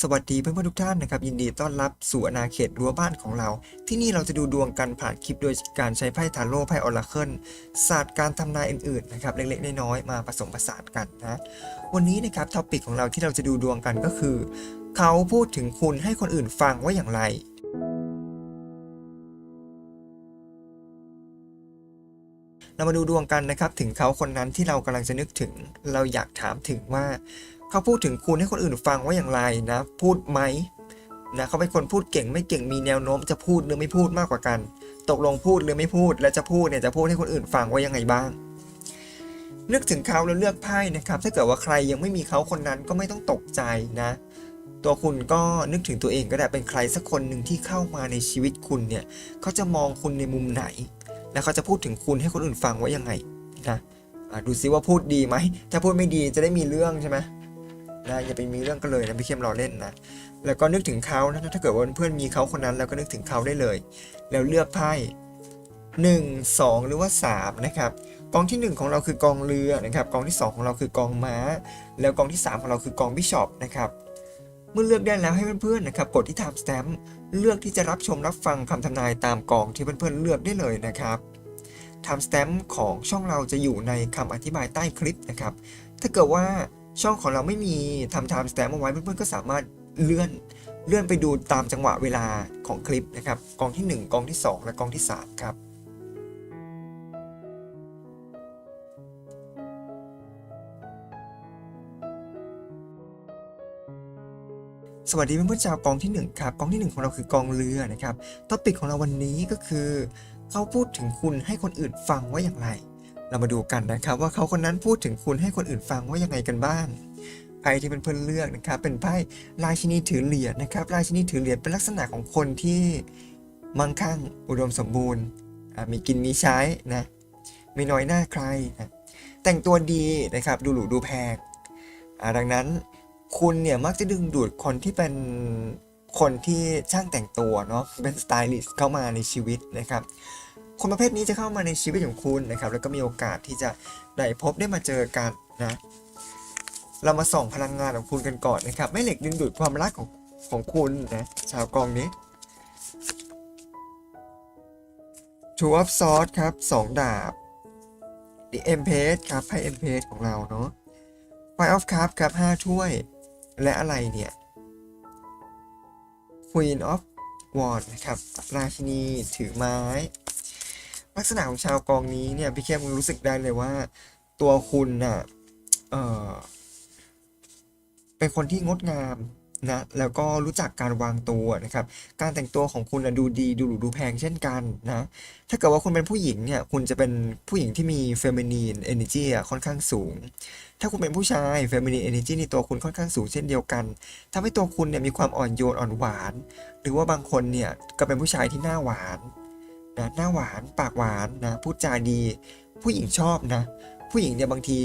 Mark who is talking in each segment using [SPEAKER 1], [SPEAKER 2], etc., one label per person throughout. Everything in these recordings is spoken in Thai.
[SPEAKER 1] สวัสดีเพื่อนๆทุกท่านนะครับ ยินดีต้อนรับสู่อาณาเขตรั้วบ้านของเรา ที่นี่เราจะดูดวงกันผ่านคลิปโดยการใช้ไพ่ทาโร่ไพ่ออราเคิลศาสตร์การทำนายอื่นๆนะครับเล็กๆน้อยๆมาผสมผสานกันนะวันนี้นะครับท็อปิกของเราที่เราจะดูดวงกันก็คือ เขาพูดถึงคุณให้คนอื่นฟังว่าอย่างไรเรามาดูดวงกันนะครับถึงเขาคนนั้นที่เรากำลังจะนึกถึง เราอยากถามถึงว่า เขาพูดถึงคุณให้คนอื่นฟังว่าอย่างไรนะ พูดไหมนะเขาเป็นคนพูดเก่งไม่เก่งมีแนวโน้มจะพูดหรือไม่พูดมากกว่ากัน ตกลงพูดหรือไม่พูด และจะพูดเนี่ยจะพูดให้คนอื่นฟังว่ายังไงบ้าง นึกถึงเขาแล้วเลือกไพ่นะครับ ถ้าเกิดว่าใครยังไม่มีเขาคนนั้นก็ไม่ต้องตกใจนะ ตัวคุณก็นึกถึงตัวเองก็ได้เป็นใครสักคนหนึ่งที่เข้ามาในชีวิตคุณเนี่ยเขาจะมองคุณในมุมไหน แล้วเขาจะพูดถึงคุณให้คนอื่นฟังว่ายังไงนะะดูซิว่าพูดดีไหมถ้าพูดไม่ดีจะได้มีเรื่องใช่ไหม นะอย่าไปมีเรื่องกันเลยนะพี่เข้มรอเล่นนะแล้วก็นึกถึงเขานะถ้าเกิดว่าเพื่อนมีเขาคนนั้นแล้วก็นึกถึงเขาได้เลย แล้วเลือกไพ่หนึ่งสองหรือว่าสามนะครับกองที่หนึ่งของเราคือกองเรือนะครับกองที่สองของเราคือกองม้า แล้วกองที่สามของเราคือกองบิชอปนะครับเมื่อเลือกได้แล้วให้เพื่อนๆนะครับกดที่ time stamp เลือกที่จะรับชมรับฟังคำทำนายตามกองที่เพื่อนๆเลือกได้เลยนะครับ time stamp ของช่องเราจะอยู่ในคำอธิบายใต้คลิปนะครับถ้าเกิดว่า ช่องของเราไม่มีทำ time stamp เอาไว้เพื่อนๆก็สามารถเลื่อนเลื่อนไปดูตามจังหวะเวลาของคลิปนะครับกองที่ 1 กองที่ 2 และกองที่ 3 ครับสวัสดีเพื่อนๆชาวกองที่ 1 ครับกองที่ 1 ของเราคือกองเรือนะครับท็อปิกของเราวันนี้ก็คือ เขาพูดถึงคุณให้คนอื่นฟังว่าอย่างไร เรามาดูกันนะครับว่าเขาคนนั้นพูดถึงคุณให้คนอื่นฟังว่ายังไงกันบ้างไพ่ที่เป็นเพื่อนๆเลือกนะครับ เป็นไพ่ราชินีถือเหรียญนะครับราชินีถือเหรียญเป็นลักษณะของคนที่มั่งคั่งอุดมสมบูรณ์มีกินมีใช้นะไม่น้อยหน้าใครนะแต่งตัวดีนะครับ ดูหรูดูแพงดังนั้นคุณเนี่ยมักจะดึงดูดคนที่เป็นคนที่ช่างแต่งตัวเนาะเป็นสไตลิสต์เข้ามาในชีวิตนะครับ คนประเภทนี้จะเข้ามาในชีวิตของคุณนะครับ แล้วก็มีโอกาสที่จะได้พบได้มาเจอกันนะ เรามาส่องพลังงานของคุณกันก่อนนะครับแม่เหล็กดึงดูดความรักของของคุณนะชาวกองนี้ Two of Swords ครับสองดาบ The Empress ครับไพ่ Empress ของเราเนาะ Five of Cups ครับห้าถ้วย และอะไรเนี่ย Queen of Wands นะครับ ราชินีถือไม้ ลักษณะของชาวกองนี้เนี่ยพี่เข้มรู้สึกได้เลยว่า ตัวคุณน่ะเออเป็นคนที่งดงามนะแล้วก็รู้จักการวางตัวนะครับ การแต่งตัวของคุณนะดูดีดูหรูดูแพงเช่นกันนะ ถ้าเกิดว่าคุณเป็นผู้หญิงเนี่ยคุณจะเป็นผู้หญิงที่มีเฟมินีนเอเนจีค่อนข้างสูง ถ้าคุณเป็นผู้ชายเฟมินีนเอเนจีในตัวคุณค่อนข้างสูงเช่นเดียวกันทำให้ตัวคุณเนี่ยมีความอ่อนโยนอ่อนหวาน หรือว่าบางคนเนี่ยก็เป็นผู้ชายที่หน้าหวาน นะหน้าหวานปากหวานนะพูดจาดี ผู้หญิงชอบนะ ผู้หญิงเนี่ยบางที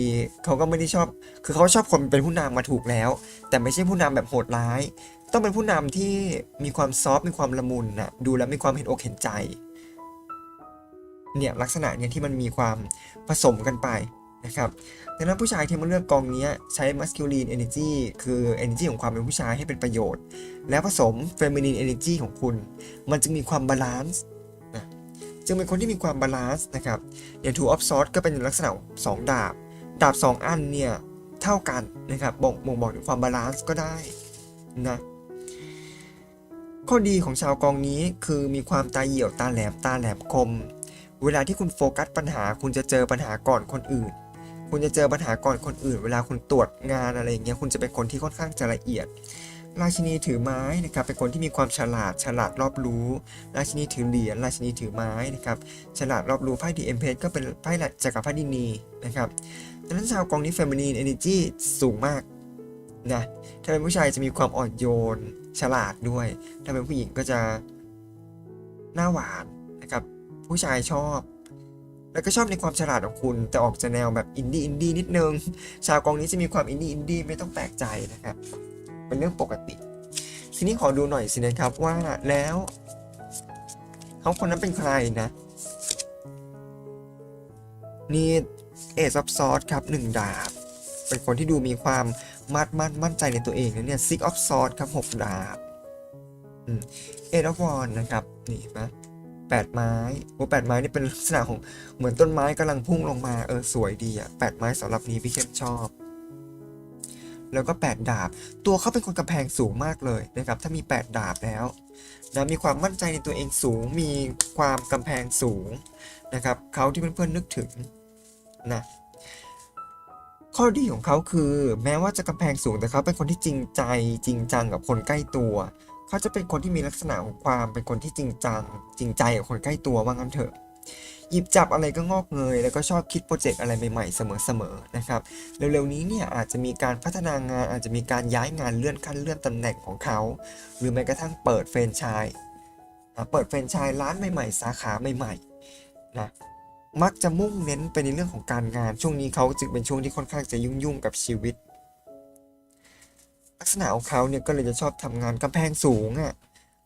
[SPEAKER 1] เขาก็ไม่ได้ชอบ คือเขาชอบคนเป็นผู้นำมาถูกแล้ว แต่ไม่ใช่ผู้นำแบบโหดร้าย ต้องเป็นผู้นำที่มีความซอฟมีความละมุนนะดูแล้วมีความเห็นอกเห็นใจเนี่ยลักษณะเนี่ยที่มันมีความผสมกันไปนะครับดังนั้นผู้ชายที่มาเลือกกองนี้ใช้ masculine energy คือ energy ของความเป็นผู้ชายให้เป็นประโยชน์ แล้วผสม feminine energy ของคุณ มันจึงมีความบาลานซ์ จึงเป็นคนที่มีความบาลานซ์นะครับอย่าง two of swords ก็เป็นลักษณะสองดาบ ดาบ 2 อันเนี่ย เท่ากันนะครับบ่งบ่งบอกถึงความบาลานซ์ก็ได้นะข้อดีของชาวกองนี้คือมีความตาเหี่ยวตาแหลมตาแหลมคม เวลาที่คุณโฟกัสปัญหา คุณจะเจอปัญหาก่อนคนอื่น คุณจะเจอปัญหาก่อนคนอื่น เวลาคุณตรวจงานอะไรอย่างเงี้ยคุณจะเป็นคนที่ค่อนข้างจะละเอียด ราชินีถือไม้นะครับเป็นคนที่มีความฉลาดฉลาดรอบรู้ ราชินีถือเหรียญราชินีถือไม้นะครับฉลาดรอบรู้ไพ่ดีเอ็มเพสก็เป็นไพ่หลักจักรพรรดินีนะครับดังนั้นชาวกองนี้เฟมินีนเอเนจีสูงมากนะถ้าเป็นผู้ชายจะมีความอ่อนโยน ฉลาดด้วย ถ้าเป็นผู้หญิงก็จะหน้าหวานนะครับผู้ชายชอบ แล้วก็ชอบในความฉลาดของคุณ แต่ออกจะแนวแบบอินดี้อินดี้นิดนึง ชาวกองนี้จะมีความอินดี้อินดี้ไม่ต้องแปลกใจนะครับ เป็นเรื่องปกติ ทีนี้ขอดูหน่อยสินะครับว่าแล้วเขาคนนั้นเป็นใครนะนี่เอซอฟซอสครับหนึ่งดาบ เป็นคนที่ดูมีความมาดมั่นมั่นใจในตัวเองนะเนี่ย six of swords ครับหกดาบเอืม eight of wands นะครับนี่นไหมแปดไม้โอ้แปดไม้นี่เป็นลักษณะของเหมือนต้นไม้กำลังพุ่งลงมาเออสวยดีอะแปดไม้สำหรับนี้พี่เข้มชอบ แล้วก็แปดดาบ ตัวเขาเป็นคนกำแพงสูงมากเลยนะครับถ้ามีแปดดาบแล้วนะมีความมั่นใจในตัวเองสูงมีความกำแพงสูงนะครับเขาที่เพื่อนๆนึกถึงนะข้อดีของเขาคือ แม้ว่าจะกำแพงสูงแต่เขาเป็นคนที่จริงใจจริงจังกับคนใกล้ตัว เขาจะเป็นคนที่มีลักษณะของความเป็นคนที่จริงจัง จริงใจกับคนใกล้ตัวว่างั้นเถอะ หยิบจับอะไรก็งอกเงย แล้วก็ชอบคิดโปรเจกต์อะไรใหม่ๆ เสมอๆนะครับเร็วๆนี้เนี่ยอาจจะมีการพัฒนางานอาจจะมีการย้ายงานเลื่อนขั้นเลื่อนตำแหน่งของเขา หรือแม้กระทั่งเปิดแฟรนไชส์เปิดแฟรนไชส์ร้านใหม่ๆ สาขาใหม่ๆนะมักจะมุ่งเน้นไปในเรื่องของการงาน ช่วงนี้เขาจึงเป็นช่วงที่ค่อนข้างจะยุ่งๆกับชีวิต ลักษณะของเขาเนี่ยก็เลยจะชอบทำงานกำแพงสูงอะ่ะ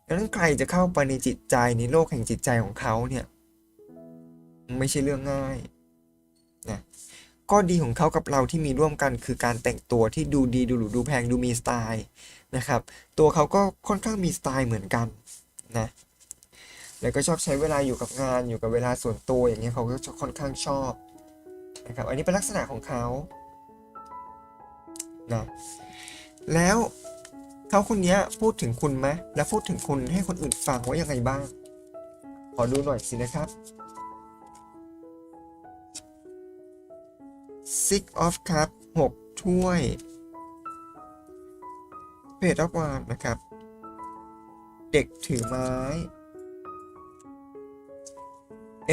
[SPEAKER 1] ดังนั้นใครจะเข้าไปในจิตใจในโลกแห่งจิตใจของเขาเนี่ย ไม่ใช่เรื่องง่ายนะข้อดีของเขากับเราที่มีร่วมกันคือการแต่งตัวที่ดูดีดูหรูดูแพงดูมีสไตล์นะครับ ตัวเขาก็ค่อนข้างมีสไตล์เหมือนกันนะแล้วก็ชอบใช้เวลาอยู่กับงานอยู่กับเวลาส่วนตัวอย่างเงี้ยเขาก็ค่อนข้างชอบนะครับ อันนี้เป็นลักษณะของเขานะแล้วเขาคนนี้พูดถึงคุณไหมแล้วพูดถึงคุณให้คนอื่นฟังว่ายังไงบ้าง ขอดูหน่อยสินะครับ Six of Cup หกถ้วย เพจออฟวานนะครับ เด็กถือไม้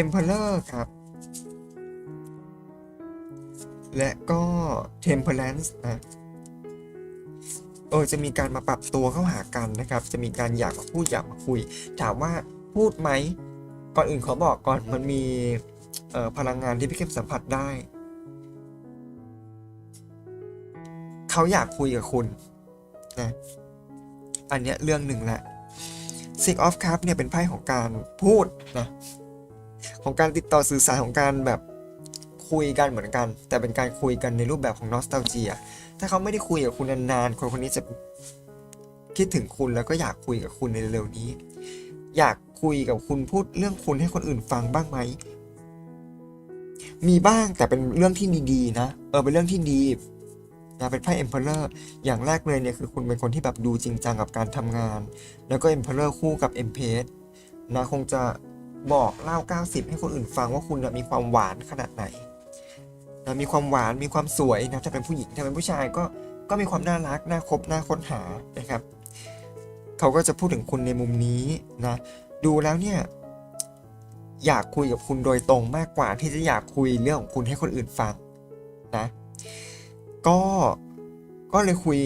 [SPEAKER 1] Emperor ครับ และก็ Temperance นะเออจะมีการมาปรับตัวเข้าหากันนะครับ จะมีการอยากมาพูดอยากมาคุย ถามว่าพูดไหม ก่อนอื่นขอบอกก่อนมันมีพลังงานที่พี่เข้มสัมผัสได้ เขาอยากคุยกับคุณนะอันเนี้ยเรื่องหนึ่งแหละ Six of Cups เนี่ยเป็นไพ่ของการพูดนะของการติดต่อสื่อสารของการแบบคุยกันเหมือนกัน แต่เป็นการคุยกันในรูปแบบของนอสต a ลเจียถ้าเขาไม่ได้คุยกับคุณนานๆคนคนนี้จะคิดถึงคุณแล้วก็อยากคุยกับคุณในเร็วนี้ อยากคุยกับคุณพูดเรื่องคุณให้คนอื่นฟังบ้างไหมมีบ้างแต่เป็นเรื่องที่ดีๆนะเออเป็นเรื่องที่ดี นะเป็นไพ่ Emperor อย่างแรกเลยเนี่ยคือคุณเป็นคนที่แบบดูจริงจังกับการทำงาน แล้วก็ Emperor คู่กับ e m p r e s s นะคงจะบอกเล่า 90 ให้คนอื่นฟังว่าคุณมีความหวานขนาดไหนนะมีความหวานมีความสวยนะถ้าเป็นผู้หญิงถ้าเป็นผู้ชายก็ก็มีความน่ารักน่าคบน่าค้นหานะครับ เขาก็จะพูดถึงคุณในมุมนี้นะ ดูแล้วเนี่ยอยากคุยกับคุณโดยตรงมากกว่าที่จะอยากคุยเรื่องของคุณให้คนอื่นฟังนะ ก็ก็เลยคุย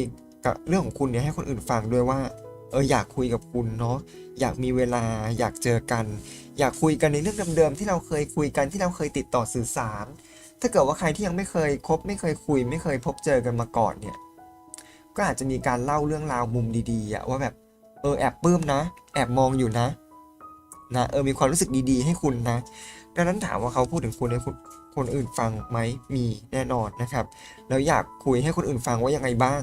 [SPEAKER 1] กับเรื่องของคุณเนี่ยให้คนอื่นฟังด้วยว่า เอออยากคุยกับคุณเนาะอยากมีเวลาอยากเจอกัน อยากคุยกันในเรื่องเดิมๆที่เราเคยคุยกันที่เราเคยติดต่อสื่อสาร ถ้าเกิดว่าใครที่ยังไม่เคยคบ ไม่เคยคุย ไม่เคยพบเจอกันมาก่อนเนี่ยก็อาจจะมีการเล่าเรื่องราวมุมดีๆอะว่าแบบเออแอบปลื้มนะ แอบมองอยู่นะนะเออมีความรู้สึกดีๆ ให้คุณนะ ดังนั้นถามว่าเขาพูดถึงคุณให้คุณ คนอื่นฟังไหมมีแน่นอนนะครับ แล้วอยากคุยให้คนอื่นฟังว่ายังไงบ้าง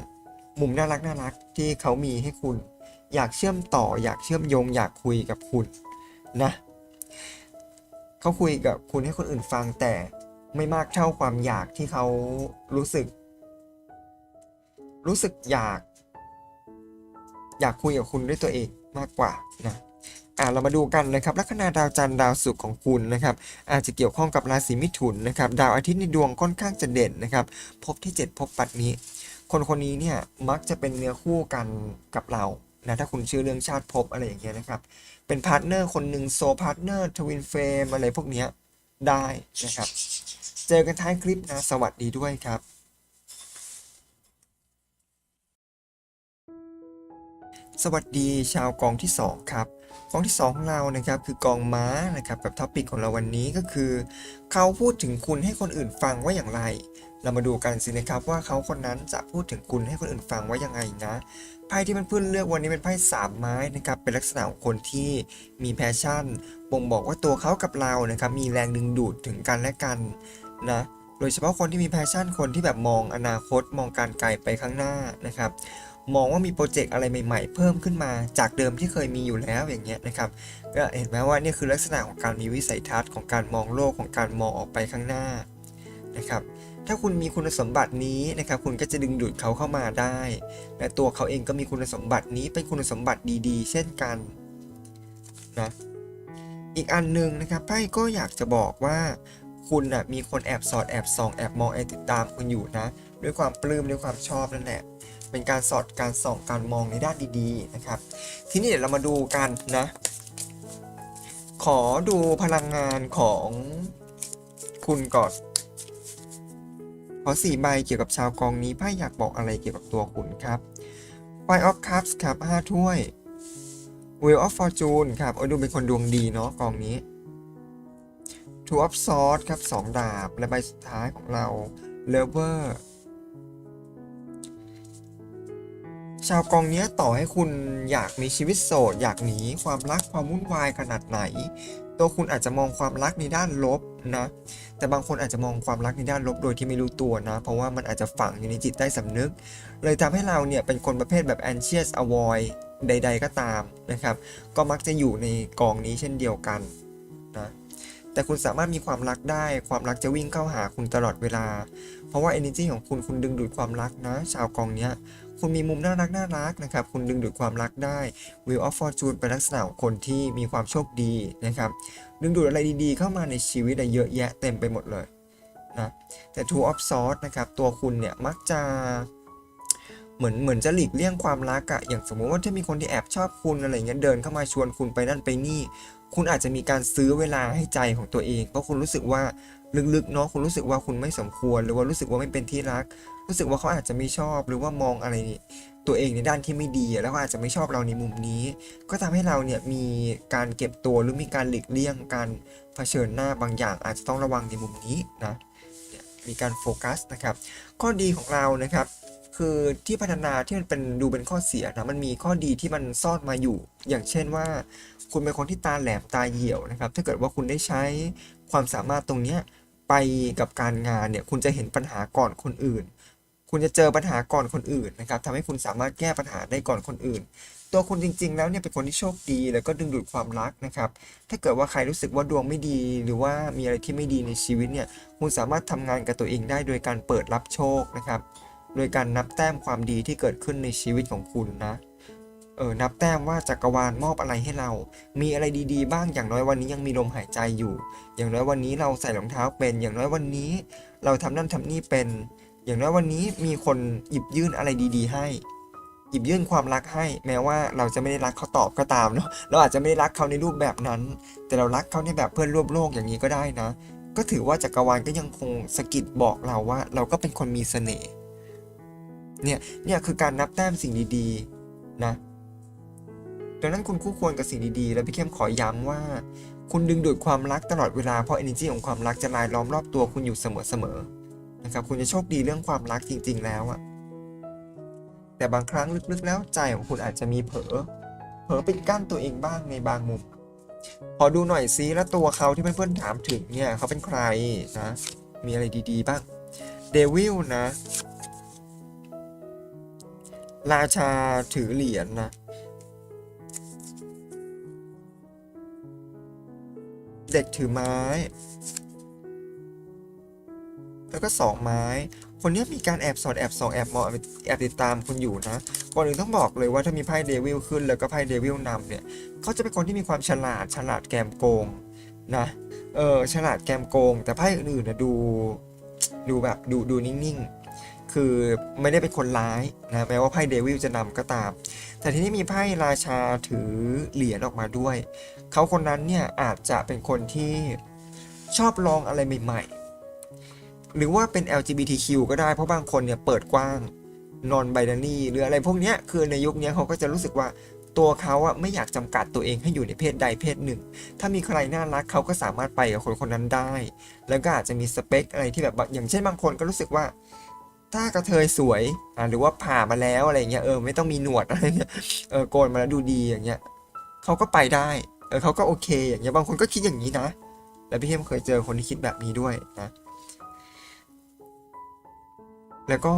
[SPEAKER 1] มุมน่ารักน่ารักที่เขามีให้คุณ อยากเชื่อมต่อ อยากเชื่อมโยง อยากคุยกับคุณนะเขาคุยกับคุณให้คนอื่นฟังแต่ไม่มากเท่าความอยากที่เขารู้สึก รู้สึกอยาก อยากคุยกับคุณด้วยตัวเองมากกว่านะ อ่าเรามาดูกันนะครับลัคนาดาวจันทร์ดาวศุกร์ของคุณนะครับอาจจะเกี่ยวข้องกับราศีมิถุนนะครับดาวอาทิตย์ในดวงค่อนข้างจะเด่นนะครับพบที่ 7 พบปัดนี้ คนคนนี้เนี่ยมักจะเป็นเนื้อคู่กันกับเรานะถ้าคุณชื่อเรื่องชาติภพอะไรอย่างเงี้ยนะครับเป็นพาร์ทเนอร์คนหนึ่งโซพาร์ทเนอร์ทวินเฟรมอะไรพวกเนี้ยได้นะครับ เจอกันท้ายคลิปนะสวัสดีด้วยครับสวัสดีชาวกองที่ 2 ครับ กองที่ 2 ของเรานะครับคือกองม้านะครับกับท็อปิกของเราวันนี้ก็คือ เขาพูดถึงคุณให้คนอื่นฟังว่าอย่างไร เรามาดูกันสินะครับว่าเขาคนนั้นจะพูดถึงคุณให้คนอื่นฟังว่ายังไงนะไพ่ที่มันเพื่อนเลือกวันนี้เป็นไพ่สามไม้นะครับเป็นลักษณะของคนที่มีแพชชั่นบ่งบอกว่าตัวเขากับเรานะครับมีแรงดึงดูดถึงกันและกันนะ โดยเฉพาะคนที่มีแพชชั่นคนที่แบบมองอนาคตมองการไกลไปข้างหน้านะครับ มองว่ามีโปรเจกต์อะไรใหม่ๆ เพิ่มขึ้นมาจากเดิมที่เคยมีอยู่แล้วอย่างเงี้ยนะครับก็เห็นไหมว่านี่คือลักษณะของการมีวิสัยทัศน์ของการมองโลกของการมองออกไปข้างหน้านะครับถ้าคุณมีคุณสมบัตินี้นะครับ คุณก็จะดึงดูดเขาเข้ามาได้ และตัวเขาเองก็มีคุณสมบัตินี้เป็นคุณสมบัติดีๆ เช่นกันนะอีกอันหนึ่งนะครับไพ่ก็อยากจะบอกว่า คุณนะมีคนแอบสอดแอบส่องแอบมองแอบติดตามคุณอยู่นะ ด้วยความปลื้มด้วยความชอบนั่นแหละเป็นการสอดการส่องการมองในด้านดีๆนะครับ ทีนี้เดี๋ยวเรามาดูกันนะ ขอดูพลังงานของคุณก่อนขอสี่ใบเกี่ยวกับชาวกองนี้ไพ่อยากบอกอะไรเกี่ยวกับตัวคุณครับ Five of Cups ครับห้าถ้วย Wheel of Fortune ครับเอาดูเป็นคนดวงดีเนาะกองนี้ Two of s w o r d ครับสองดาบ และใบสุดท้ายของเรา Lover ชาวกองนี้ต่อให้คุณอยากมีชีวิตโสด อยากหนีความรักความวุ่นวายขนาดไหน ตัวคุณอาจจะมองความรักในด้านลบนะ แต่บางคนอาจจะมองความรักในด้านลบโดยที่ไม่รู้ตัวนะ เพราะว่ามันอาจจะฝังอยู่ในจิตใต้สำนึก เลยทำให้เราเนี่ยเป็นคนประเภทแบบ anxious avoid ใด ๆ ก็ตามนะครับ ก็มักจะอยู่ในกองนี้เช่นเดียวกันนะ แต่คุณสามารถมีความรักได้ ความรักจะวิ่งเข้าหาคุณตลอดเวลา เพราะว่า energy ของคุณคุณดึงดูดความรักนะ ชาวกองเนี้ย คุณมีมุมน่ารักน่ารักนะครับ คุณดึงดูดความรักได้ Wheel of Fortune เป็นลักษณะของคนที่มีความโชคดีนะครับ ดึงดูดอะไรดีๆ เข้ามาในชีวิตเยอะแยะเต็มไปหมดเลยนะ แต่ Two of Swords นะครับ ตัวคุณเนี่ยมักจะ เหมือนเหมือนจะหลีกเลี่ยงความรักอะอย่างสมมุติว่าถ้ามีคนที่แอบชอบคุณอะไรเงี้ยเดินเข้ามาชวนคุณไปนั่นไปนี่ คุณอาจจะมีการซื้อเวลาให้ใจของตัวเอง เพราะคุณรู้สึกว่าลึกๆเนาะคุณรู้สึกว่าคุณไม่สมควร หรือว่ารู้สึกว่าไม่เป็นที่รัก รู้สึกว่าเขาอาจจะไม่ชอบหรือว่ามองอะไรตัวเองในด้านที่ไม่ดี แล้วก็อาจจะไม่ชอบเราในมุมนี้ ก็ทำให้เราเนี่ยมีการเก็บตัวหรือมีการหลีกเลี่ยงการเผชิญหน้าบางอย่าง อาจจะต้องระวังในมุมนี้นะเนี่ยมีการโฟกัสนะครับ ข้อดีของเรานะครับ คือที่พัฒนาที่มันเป็นดูเป็นข้อเสียนะมันมีข้อดีที่มันซ่อนมาอยู่ อย่างเช่นว่า คุณเป็นคนที่ตาแหลมตาเหี่ยวนะครับ ถ้าเกิดว่าคุณได้ใช้ความสามารถตรงนี้ไปกับการงานเนี่ยคุณจะเห็นปัญหาก่อนคนอื่น คุณจะเจอปัญหาก่อนคนอื่นนะครับทำให้คุณสามารถแก้ปัญหาได้ก่อนคนอื่น ตัวคุณจริง ๆ แล้วเนี่ยเป็นคนที่โชคดี แล้วก็ดึงดูดความรักนะครับ ถ้าเกิดว่าใครรู้สึกว่าดวงไม่ดี หรือว่ามีอะไรที่ไม่ดีในชีวิตเนี่ยคุณสามารถทำงานกับตัวเองได้โดยการเปิดรับโชคนะครับ โดยการนับแต้มความดีที่เกิดขึ้นในชีวิตของคุณนะ เออ นับแต้มว่าจักรวาลมอบอะไรให้เรา มีอะไรดีๆ บ้าง อย่างน้อยวันนี้ยังมีลมหายใจอยู่ อย่างน้อยวันนี้เราใส่รองเท้าเป็น อย่างน้อยวันนี้ เราทำนั่นทำนี่เป็น อย่างน้อยวันนี้มีคนหยิบยื่นอะไรดีๆ ให้ หยิบยื่นความรักให้ แม้ว่าเราจะไม่ได้รักเขาตอบก็ตามเนาะ เราอาจจะไม่ได้รักเขาในรูปแบบนั้น แต่เรารักเขาในแบบเพื่อนร่วมโลกอย่างนี้ก็ได้นะ ก็ถือว่าจักรวาลก็ยังคงสะกิดบอกเราว่า เราก็เป็นคนมีเสน่ห์ เนี่ยเนี่ยคือการนับแต้มสิ่งดีๆนะดังนั้นคุณคู่ควรกับสิ่งดีๆ และพี่เข้มขอย้ำว่า คุณดึงดูดความรักตลอดเวลาเพราะ energy ของความรักจะลายล้อมรอบตัวคุณอยู่เสมอๆนะครับคุณจะโชคดีเรื่องความรักจริง ๆ แล้วอะแต่บางครั้งลึกๆแล้วใจของคุณอาจจะมีเผลอเผลอปิดกั้นตัวเองบ้างในบางมุม ขอดูหน่อยซิแล้วตัวเขาที่เพื่อนๆถามถึงเนี่ยเขาเป็นใครนะมีอะไรดีๆบ้างเดวิลนะ ราชาถือเหรียญนะเด็กถือไม้ แล้วก็สองไม้ คนนี้มีการแอบสอดแอบส่องแอบมองแอบติดตามคุณอยู่นะก่อนอื่นต้องบอกเลยว่าถ้ามีไพ่เดวิลขึ้น แล้วก็ไพ่เดวิลนำเนี่ยเขาจะเป็นคนที่มีความฉลาดฉลาดแกมโกงนะเออฉลาดแกมโกง แต่ไพ่อื่นๆนะดูดูแบบดูดูนิ่งๆ คือไม่ได้เป็นคนร้ายนะแม้ว่าไพ่เดวิลจะนำก็ตาม แต่ทีนี้มีไพ่ราชาถือเหรียญออกมาด้วย เขาคนนั้นเนี่ยอาจจะเป็นคนที่ชอบลองอะไรใหม่ๆ หรือว่าเป็น LGBTQ ก็ได้เพราะบางคนเนี่ยเปิดกว้าง non binary หรืออะไรพวกนี้คือในยุคนี้เขาก็จะรู้สึกว่าตัวเขาอะไม่อยากจำกัดตัวเองให้อยู่ในเพศใดเพศหนึ่ง ถ้ามีใครน่ารักเขาก็สามารถไปกับคนคนนั้นได้ แล้วก็อาจจะมีสเปคอะไรที่แบบอย่างเช่นบางคนก็รู้สึกว่า ถ้ากระเทยสวยอ่าหรือว่าผ่ามาแล้วอะไรเงี้ยเออไม่ต้องมีหนวดอะไรเงี้ยเออโกนมาแล้วดูดีอย่างเงี้ยเขาก็ไปได้เออเขาก็โอเค อย่างเงี้ยบางคนก็คิดอย่างนี้นะ แล้วพี่เข้มเคยเจอคนที่คิดแบบนี้ด้วยนะ แล้วก็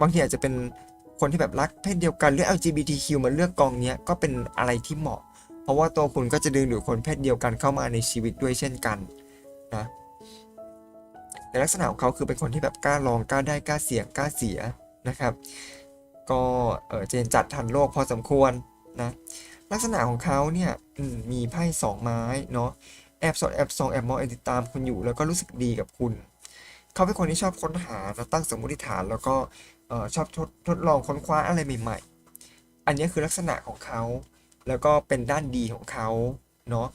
[SPEAKER 1] บางทีอาจจะเป็นคนที่แบบรักเพศเดียวกันหรือ LGBTQ มาเลือกกองเนี้ยก็เป็นอะไรที่เหมาะ เพราะว่าตัวคุณก็จะดึงดูดคนเพศเดียวกันเข้ามาในชีวิตด้วยเช่นกันนะ ในลักษณะของเขาคือเป็นคนที่แบบกล้าลองกล้าได้กล้าเสี่ยงกล้าเสียนะครับ ก็เออเจนจัดทันโลกพอสมควรนะลักษณะของเขาเนี่ยมีไพ่สองไม้เนาะแอบสอดแอบสองแอบมองแอบติดตามคุณอยู่ แล้วก็รู้สึกดีกับคุณ เขาเป็นคนที่ชอบค้นหาแล้วตั้งสมมติฐาน แล้วก็ชอบทดทดลองค้นคว้าอะไรใหม่ ๆ อันนี้คือลักษณะของเขา แล้วก็เป็นด้านดีของเขาเนาะ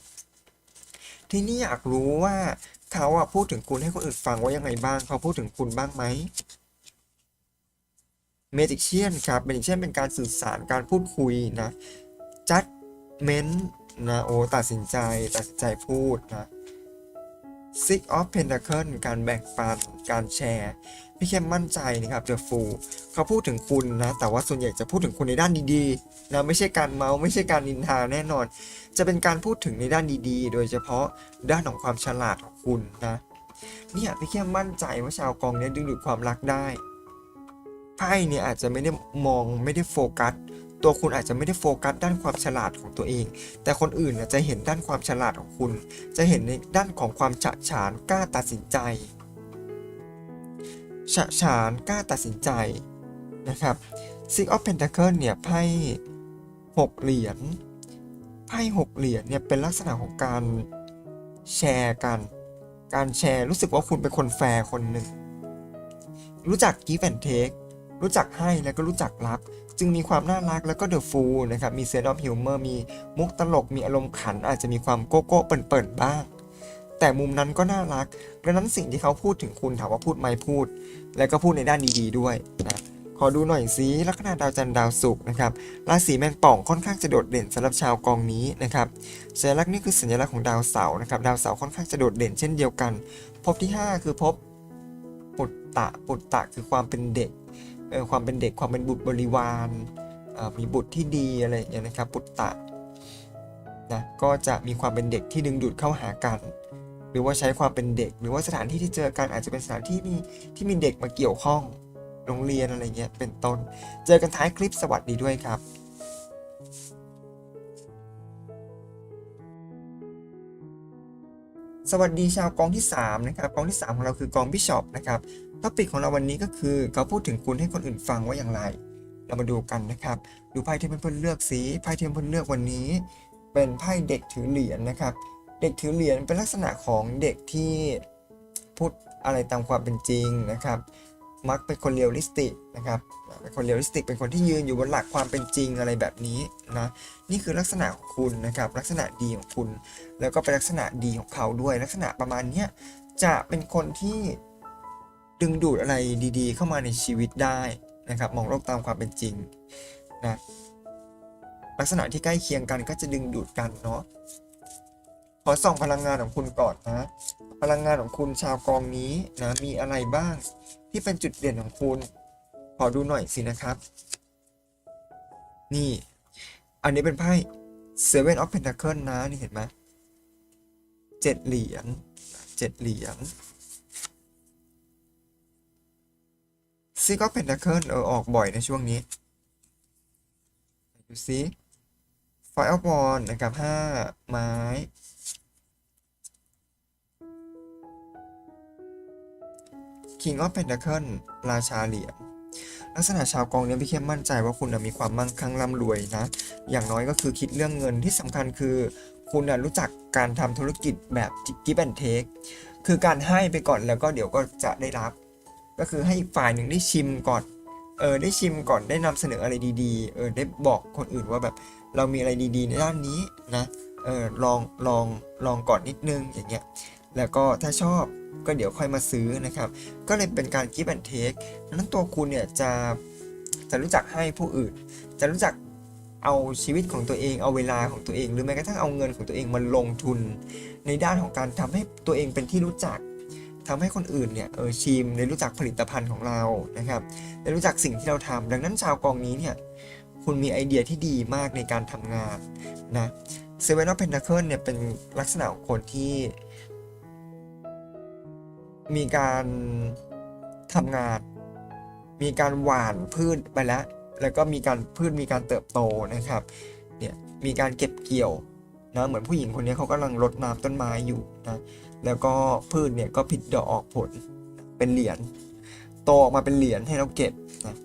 [SPEAKER 1] ทีนี้อยากรู้ว่า เขาอะพูดถึงคุณให้คนอื่นฟังว่ายังไงบ้าง เขาพูดถึงคุณบ้างไหมเมจิกเชียนครับเมจิกเชียนเป็นการสื่อสารการพูดคุยนะ judgment นะโอตัดสินใจตัดสินใจพูดนะ six of pentacle การแบ่งปัน การแชร์ พี่เข้มมั่นใจนะครับ the fool เขาพูดถึงคุณนะ แต่ว่าส่วนใหญ่จะพูดถึงคุณในด้านดีๆนะไม่ใช่การเมาไม่ใช่การนินทาแน่นอน จะเป็นการพูดถึงในด้านดีๆ โดยเฉพาะด้านของความฉลาดของ คุณนะ เนี่ยพี่เข้มมั่นใจว่าชาวกองนี้ดึงดูดความรักได้ไพ่เนี่ยอาจจะไม่ได้มองไม่ได้โฟกัส ตัวคุณอาจจะไม่ได้โฟกัสด้านความฉลาดของตัวเอง แต่คนอื่นจะเห็นด้านความฉลาดของคุณ จะเห็นในด้านของความฉะฉานกล้าตัดสินใจฉะฉานกล้าตัดสินใจนะครับ Six of Pentacle เนี่ยไพ่หกเหรียญไพ่หกเหรียญเนี่ยเป็นลักษณะของการแชร์กัน การแชร์รู้สึกว่าคุณเป็นคนแฟร์คนหนึ่ง รู้จัก give and take รู้จักให้แล้วก็รู้จักรับ จึงมีความน่ารักแล้วก็เดอะฟูลนะครับ มีเซนอฟฮิวเมอร์มีมุกตลกมีอารมณ์ขัน อาจจะมีความโก้โก้เปิ่นๆบ้าง แต่มุมนั้นก็น่ารักดังนั้นสิ่งที่เขาพูดถึงคุณถามว่าพูดไหมพูด แล้วก็พูดในด้านดีๆด้วยนะ ขอดูหน่อยสิลัคนาดาวจันทร์ดาวศุกร์นะครับราศีแมงป่องค่อนข้างจะโดดเด่นสำหรับชาวกองนี้นะครับสัญลักษณ์นี่คือสัญลักษณ์ของดาวเสาร์นะครับดาวเสาร์ค่อนข้างจะโดดเด่นเช่นเดียวกันภพที่ 5 คือภพปุตตะปุตตะคือความเป็นเด็กเออความเป็นเด็กความเป็นบุตรบริวารอ่ามีบุตรที่ดีอะไรอย่างเงี้นะครับปุตตะนะก็จะมีความเป็นเด็กที่ดึงดูดเข้าหากันหรือว่าใช้ความเป็นเด็ก หรือว่าสถานที่ที่เจอกันอาจจะเป็นสถานที่มีที่มีเด็กมาเกี่ยวข้อง โรงเรียนอะไรเงี้ยเป็นต้น เจอกันท้ายคลิปสวัสดีด้วยครับสวัสดีชาวกองที่ 3 นะครับ กองที่ 3 ของเราคือกองบิชอปนะครับท็อปิกของเราวันนี้ก็คือเขาพูดถึงคุณให้คนอื่นฟังว่าอย่างไร เรามาดูกันนะครับ ดูไพ่ที่เพื่อนเลือกสีไพ่ที่เพื่อนเลือกวันนี้ เป็นไพ่เด็กถือเหรียญนะครับ เด็กถือเหรียญเป็นลักษณะของเด็กที่พูดอะไรตามความเป็นจริงนะครับ มักเป็นคนเรียลลิสติกนะครับเป็นคนเรียลลิสติก เป็นคนที่ยืนอยู่บนหลักความเป็นจริงอะไรแบบนี้นะนี่คือลักษณะของคุณนะครับ ลักษณะดีของคุณ แล้วก็เป็นลักษณะดีของเขาด้วย ลักษณะประมาณนี้จะเป็นคนที่ดึงดูดอะไรดีๆ เข้ามาในชีวิตได้นะครับ มองโลกตามความเป็นจริงนะลักษณะที่ใกล้เคียงกันก็จะดึงดูดกันเนาะขอส่องพลังงานของคุณก่อนนะ พลังงานของคุณชาวกองนี้นะมีอะไรบ้าง ที่เป็นจุดเด่นของคุณ ขอดูหน่อยสินะครับ นี่ อันนี้เป็นไพ่ Seven of Pentacle นะ นี่เห็นไหมเจ็ดเหรียญเจ็ดเหรียญ Six of Pentacle เออออกบ่อยในช่วงนี้ ดูซิ Five of Wands นะครับห้าไม้ King of Pentacle ราชาเหรียญลักษณะชาวกองเนี้ยพี่เข้มมั่นใจว่าคุณน่ะมีความมั่งคั่งร่ำรวยนะ อย่างน้อยก็คือคิดเรื่องเงินที่สำคัญคือ คุณน่ะรู้จักการทำธุรกิจแบบ give and take คือการให้ไปก่อนแล้วก็เดี๋ยวก็จะได้รับ ก็คือให้อีกฝ่ายหนึ่งได้ชิมก่อนเออได้ชิมก่อนได้นำเสนออะไรดีๆเออได้บอกคนอื่นว่าแบบเรามีอะไรดีๆ ในด้านนี้นะเออลองลองลองก่อนนิดนึงอย่างเงี้ยแล้วก็ถ้าชอบ ก็เดี๋ยวค่อยมาซื้อนะครับ ก็เลยเป็นการ give and take ดังนั้นตัวคุณเนี่ยจะจะรู้จักให้ผู้อื่น จะรู้จักเอาชีวิตของตัวเอง เอาเวลาของตัวเอง หรือแม้กระทั่งเอาเงินของตัวเองมาลงทุน ในด้านของการทำให้ตัวเองเป็นที่รู้จักทำให้คนอื่นเนี่ยเออชิมได้รู้จักผลิตภัณฑ์ของเรานะครับได้รู้จักสิ่งที่เราทำดังนั้นชาวกองนี้เนี่ยคุณมีไอเดียที่ดีมากในการทำงานนะเซเว่นออฟเพนทาเคิลเนี่ยเป็นลักษณะของคนที่ มีการทำงาน มีการหว่านพืชไปแล้ว แล้วก็มีการพืชมีการเติบโตนะครับ เนี่ยมีการเก็บเกี่ยวนะเหมือนผู้หญิงคนนี้เขากำลังรดน้ำต้นไม้อยู่นะแล้วก็พืชเนี่ยก็ผลิดอกออกผลเป็นเหรียญโตออกมาเป็นเหรียญให้เราเก็บนะ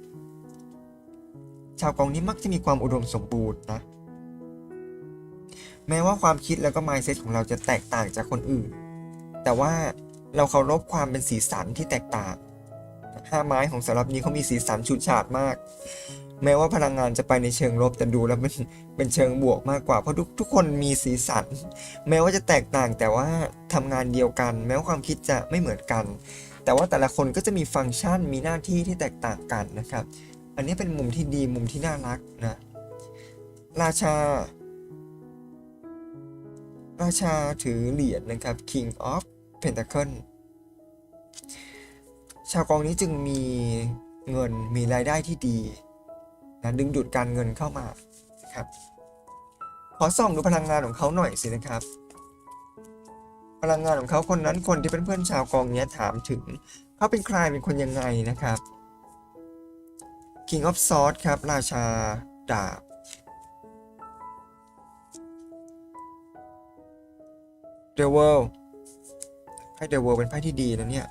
[SPEAKER 1] ชาวกองนี้มักจะมีความอุดมสมบูรณ์นะแม้ว่าความคิดแล้วก็ mindset ของเราจะแตกต่างจากคนอื่น แต่ว่า เราเคารพความเป็นสีสันที่แตกต่างห้าไม้ของสำรับนี้เขามีสีสันฉูดฉาดมาก แม้ว่าพลังงานจะไปในเชิงลบแต่ดูแล้วเป็นเป็นเชิงบวกมากกว่าเพราะทุกทุกคนมีสีสัน แม้ว่าจะแตกต่างแต่ว่าทำงานเดียวกัน แม้ว่าความคิดจะไม่เหมือนกัน แต่ว่าแต่ละคนก็จะมีฟังก์ชันมีหน้าที่ที่แตกต่างกันนะครับ อันนี้เป็นมุมที่ดีมุมที่น่ารักนะราชา ราชาถือเหรียญนะครับ King of Pentacle ชาวกองนี้จึงมีเงินมีรายได้ที่ดีนะดึงดูดการเงินเข้ามาครับ ขอส่องดูพลังงานของเขาหน่อยสินะครับ พลังงานของเขาคนนั้นคนที่เป็นเพื่อนชาวกองนี้ถามถึงเขาเป็นใครเป็นคนยังไงนะครับ King of Swords ครับ ราชาดาบ The World ไพ่ The World เป็นไพ่ที่ดีนะเนี่ย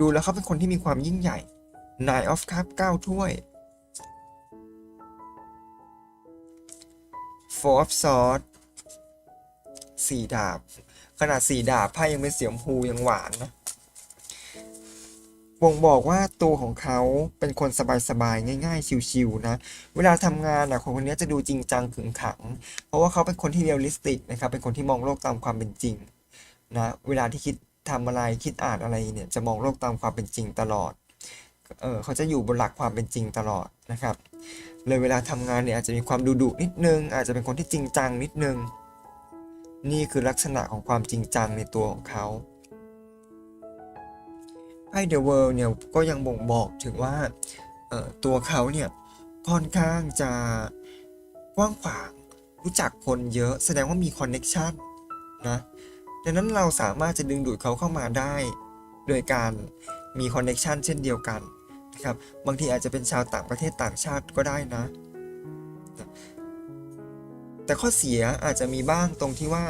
[SPEAKER 1] ดูแล้วเขาเป็นคนที่มีความยิ่งใหญ่ Nine of Cups 9ถ้วย Four of Swords สี่ดาบ ขนาดสี่ดาบไพ่ยังเป็นเสียมพูยังหวานนะบ่งบอกว่าตัวของเขาเป็นคนสบายๆ ง่าย ๆ ชิวๆนะ เวลาทำงานอะคนคนนี้จะดูจริงจังขึงขัง เพราะว่าเขาเป็นคนที่เรียลลิสติกนะครับ เป็นคนที่มองโลกตามความเป็นจริง นะเวลาที่คิดทำอะไรคิดอ่านอะไรเนี่ยจะมองโลกตามความเป็นจริงตลอดเออเขาจะอยู่บนหลักความเป็นจริงตลอดนะครับ เลยเวลาทำงานเนี่ยอาจจะมีความดุดุนิดนึง อาจจะเป็นคนที่จริงจังนิดนึง นี่คือลักษณะของความจริงจังในตัวของเขาไพ่ The World เนี่ยก็ยังบ่งบอกถึงว่าตัวเขาเนี่ยค่อนข้างจะกว้างขวางรู้จักคนเยอะแสดงว่ามีคอนเน็กชันนะ ดังนั้นเราสามารถจะดึงดูดเขาเข้ามาได้ โดยการมีคอนเน็ชันเช่นเดียวกันนะครับบางทีอาจจะเป็นชาวต่างประเทศต่างชาติก็ได้นะ แต่ข้อเสียอาจจะมีบ้างตรงที่ว่า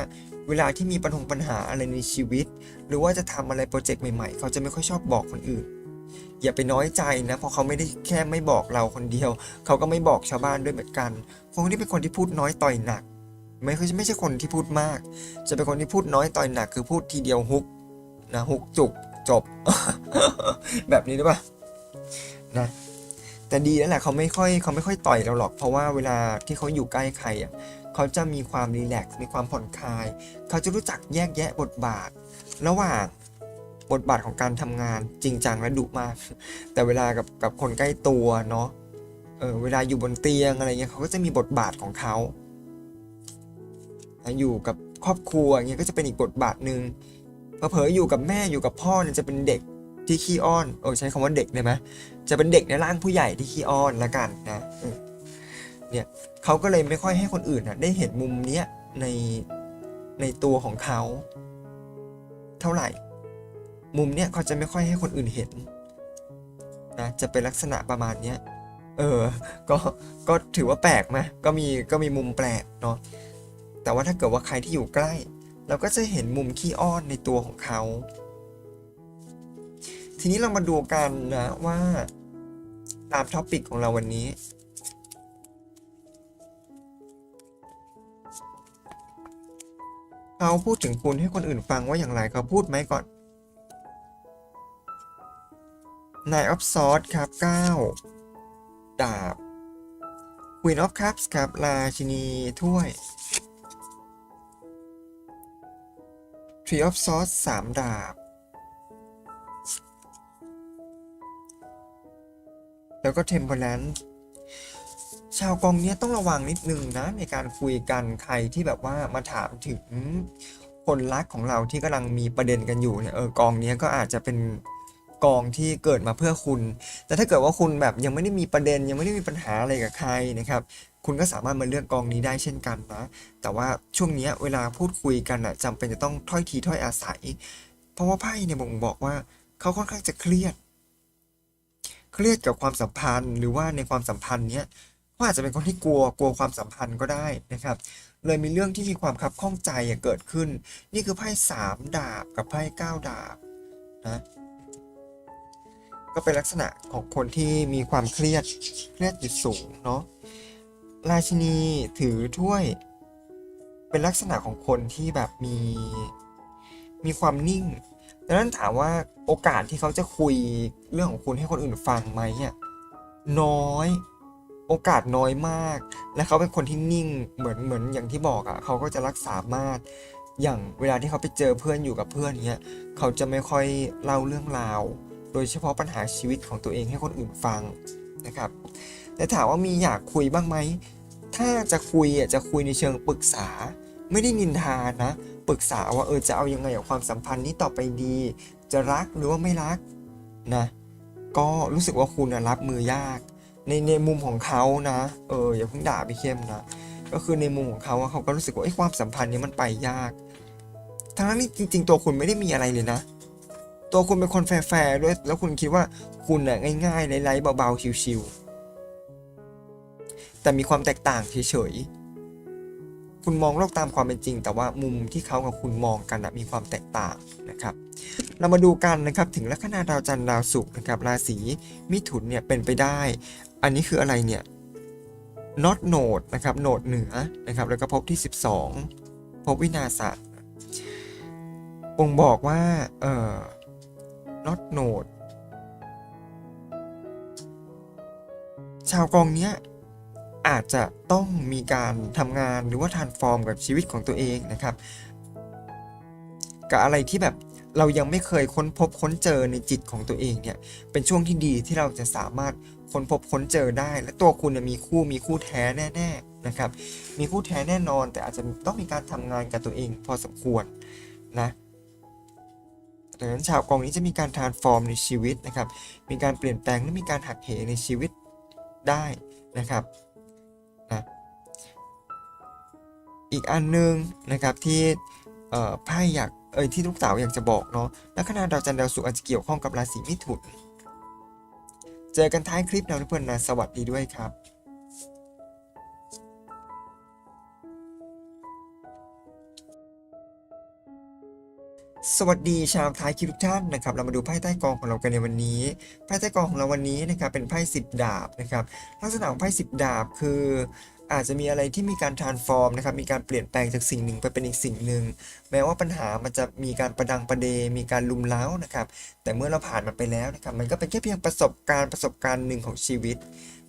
[SPEAKER 1] เวลาที่มีปัญหาปัญหาอะไรในชีวิต หรือว่าจะทำอะไรโปรเจกต์ใหม่ๆ เขาจะไม่ค่อยชอบบอกคนอื่น อย่าไปน้อยใจนะเพราะเขาไม่ได้แค่ไม่บอกเราคนเดียว เขาก็ไม่บอกชาวบ้านด้วยเหมือนกัน คนที่เป็นคนที่พูดน้อยต่อยหนัก ไม่ค่อยไม่ใช่คนที่พูดมาก จะเป็นคนที่พูดน้อยต่อยหนัก คือพูดทีเดียวฮุกนะฮุกจุกจบ แบบนี้หรือเปล่านะแต่ดีแล้วแหละเขาไม่ค่อยเขาไม่ค่อยต่อยเราหรอก เพราะว่าเวลาที่เขาอยู่ใกล้ใครอะเขาจะมีความรีแลกซ์มีความผ่อนคลาย เขาจะรู้จักแยกแยะบทบาท ระหว่างบทบาทของการทำงานจริงจังและดุมาก แต่เวลากับกับคนใกล้ตัวเนาะเออเวลาอยู่บนเตียงอะไรเงี้ยเขาก็จะมีบทบาทของเขา อยู่กับครอบครัวเงี้ยก็จะเป็นอีกบทบาทหนึ่งเผลออยู่กับแม่อยู่กับพ่อเนี่ยจะเป็นเด็กที่ขี้อ้อนเออใช้คำว่าเด็กได้ไหมจะเป็นเด็กในร่างผู้ใหญ่ที่ขี้อ้อนละกันนะเออเนี่ยเขาก็เลยไม่ค่อยให้คนอื่นนะได้เห็นมุมเนี้ยในในตัวของเขาเท่าไหร่ มุมเนี้ยเขาจะไม่ค่อยให้คนอื่นเห็นนะจะเป็นลักษณะประมาณเนี้ยเออ ก็ก็ถือว่าแปลกไหมก็มีก็มีมุมแปลกเนาะ แต่ว่าถ้าเกิดว่าใครที่อยู่ใกล้ เราก็จะเห็นมุมขี้อ้อนในตัวของเขา ทีนี้เรามาดูกันนะว่าตามท็อปิกของเราวันนี้ เขาพูดถึงคุณให้คนอื่นฟังว่าอย่างไรเขาพูดไหมก่อน Nine of Swords ครับ 9 ดาบ Queen of Cups ครับ ราชินีถ้วย Three of Swords สามดาบ แล้วก็ Temperance ชาวกองเนี้ยต้องระวังนิดนึงนะในการคุยกันใครที่แบบว่ามาถามถึงคนรักของเราที่กำลังมีประเด็นกันอยู่เนี่ยเออกองเนี้ยก็อาจจะเป็น กองที่เกิดมาเพื่อคุณ แต่ถ้าเกิดว่าคุณแบบยังไม่ได้มีประเด็น ยังไม่ได้มีปัญหาอะไรกับใครนะครับคุณก็สามารถมาเลือกกองนี้ได้เช่นกันนะ แต่ว่าช่วงนี้เวลาพูดคุยกันอะจำเป็นจะต้องถ้อยทีถ้อยอาศัย เพราะว่าไพ่เนี่ยบ่งบอกว่าเขาค่อนข้างจะเครียด เครียดกับความสัมพันธ์ หรือว่าในความสัมพันธ์เนี้ยเขาอาจจะเป็นคนที่กลัวกลัวความสัมพันธ์ก็ได้นะครับ เลยมีเรื่องที่มีความคับข้องใจอะเกิดขึ้น นี่คือไพ่สามดาบกับไพ่เก้าดาบนะ ก็เป็นลักษณะของคนที่มีความเครียดเครียดอยู่สูงเนาะราชินีถือถ้วย เป็นลักษณะของคนที่แบบมีมีความนิ่งดังนั้นถามว่าโอกาสที่เขาจะคุยเรื่องของคุณให้คนอื่นฟังไหมเนี่ยน้อยโอกาสน้อยมาก และเขาเป็นคนที่นิ่งเหมือนเหมือนอย่างที่บอกอะ่ะเขาก็จะรักษามาตรอย่างเวลาที่เขาไปเจอเพื่อนอยู่กับเพื่อนเนี้ยเขาจะไม่ค่อยเล่าเรื่องราว ดยเฉพาะปัญหาชีวิตของตัวเองให้คนอื่นฟังนะครับแต่ถามว่ามีอยากคุยบ้างไหม ถ้าจะคุยอะจะคุยในเชิงปรึกษา ไม่ได้นินทานะ ปรึกษาว่าเออจะเอายังไงกับความสัมพันธ์นี้ต่อไปดี จะรักหรือว่าไม่รักนะ ก็รู้สึกว่าคุณรับมือยาก ในในมุมของเขานะ เอออย่าเพิ่งด่าพี่เข้มนะ ก็คือในมุมของเขาเขาก็รู้สึกว่าไอ้ความสัมพันธ์นี้มันไปยาก ทั้งนั้นนี่จริง ๆ ตัวคุณไม่ได้มีอะไรเลยนะ ตัวคุณเป็นคนแฟร์ๆด้วยแล้วคุณคิดว่าคุณน่ะง่ายๆไร้ๆเบาๆชิวๆแต่มีความแตกต่างเฉยๆคุณมองโลกตามความเป็นจริง แต่ว่ามุมที่เขากับคุณมองกันนะมีความแตกต่างนะครับ เรามาดูกันนะครับถึงลัคนาดาวจันทร์ดาวศุกร์นะครับราศีมิถุนเนี่ยเป็นไปได้ อันนี้คืออะไรเนี่ย not node นะครับโนดเหนือนะครับแล้วก็พบที่ 12 พบวินาศะบ่งบอกว่าเอ่อ not node ชาวกองเนี้ยอาจจะต้องมีการทำงานหรือว่าทานฟอร์มกับชีวิตของตัวเองนะครับ กับอะไรที่แบบเรายังไม่เคยค้นพบค้นเจอในจิตของตัวเองเนี่ยเป็นช่วงที่ดีที่เราจะสามารถค้นพบค้นเจอได้ และตัวคุณมีคู่มีคู่แท้แน่ๆนะครับ มีคู่แท้แน่นอน แต่อาจจะต้องมีการทำงานกับตัวเองพอสมควรนะ ดังนั้นชาวกองนี้จะมีการทานฟอร์มในชีวิตนะครับ มีการเปลี่ยนแปลงและมีการหักเหในชีวิตได้นะครับนะอีกอันหนึงนะครับที่ไพ่อยากเอ่ยที่ลูกสาวอยากจะบอกเนาะลัคนาดาวจันทร์ดาวศุกร์อาจจะเกี่ยวข้องกับราศีมิถุน เจอกันท้ายคลิปนะทุกคนนะสวัสดีด้วยครับ สวัสดีชาวท้ายคลิปทุกท่านนะครับเรามาดูไพ่ใต้กองของเรากันในวันนี้ไพ่ใต้กองของเราวันนี้นะครับเป็นไพ่สิบดาบนะครับลักษณะของไพ่สิบดาบคืออาจจะมีอะไรที่มีการทรานส์ฟอร์มนะครับ มีการเปลี่ยนแปลงจากสิ่งหนึ่งไปเป็นอีกสิ่งหนึ่ง แม้ว่าปัญหามันจะมีการประดังประเด มีการลุมเล้านะครับ แต่เมื่อเราผ่านมันไปแล้วนะครับ มันก็เป็นแค่เพียงประสบการณ์ประสบการณ์หนึ่งของชีวิต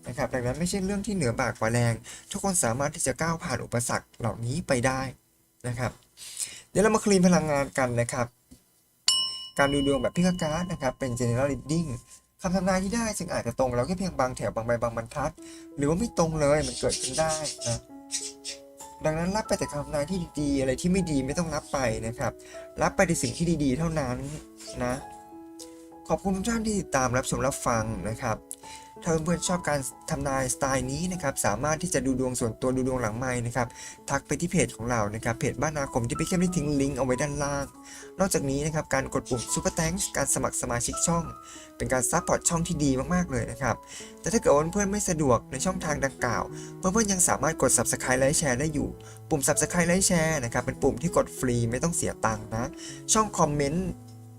[SPEAKER 1] นะครับ ดังนั้นไม่ใช่เรื่องที่เหนือบากกว่าแรง ทุกคนสามารถที่จะก้าวผ่านอุปสรรคเหล่านี้ไปได้นะครับ เดี๋ยวเรามาคลีนพลังงานกันนะครับ การดูดวงแบบพิกการ์ดนะครับ เป็น general reading คำทำนายที่ได้จึงอาจจะตรงแล้วแค่เพียงบางแถวบางใบบางบรรทัด หรือว่าไม่ตรงเลยมันเกิดขึ้นได้นะดังนั้นรับไปแต่คำทำนายที่ดีๆ อะไรที่ไม่ดีไม่ต้องรับไปนะครับ รับไปในสิ่งที่ดีๆ เท่านั้นนะ ขอบคุณทุกท่านที่ติดตามรับชมรับฟังนะครับ ถ้าเพื่อนๆชอบการทำนายสไตล์นี้นะครับสามารถที่จะดูดวงส่วนตัวดูดวงหลังไม้นะครับทักไปที่เพจของเรานะครับเพจบ้านนาคมที่พี่เข้มได้ทิ้งลิงก์เอาไว้ด้านล่าง นอกจากนี้นะครับการกดปุ่ม Super Thanks การสมัครสมาชิกช่อง เป็นการซัพพอร์ตช่องที่ดีมากๆเลยนะครับแต่ถ้าเกิดเพื่อนๆไม่สะดวกในช่องทางดังกล่าว เพื่อนๆยังสามารถกด Subscribe และแชร์ได้อยู่ ปุ่ม Subscribe และแชร์นะครับเป็นปุ่มที่กดฟรีไม่ต้องเสียตังค์นะช่องคอมเมนต์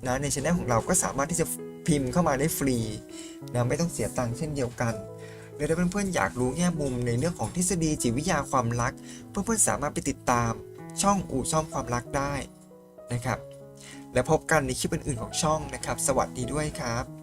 [SPEAKER 1] นะในช anel ของเราก็สามารถที่จะ พิมพ์เข้ามาได้ฟรีนะไม่ต้องเสียตังค์เช่นเดียวกันหรือถ้าเพื่อนๆอยากรู้แง่มุมในเรื่องของทฤษฎีจิตวิทยาความรัก เพื่อนๆสามารถไปติดตามช่องอู่ซ่อมความรักได้นะครับ และพบกันในคลิปอื่นๆของช่องนะครับ สวัสดีด้วยครับ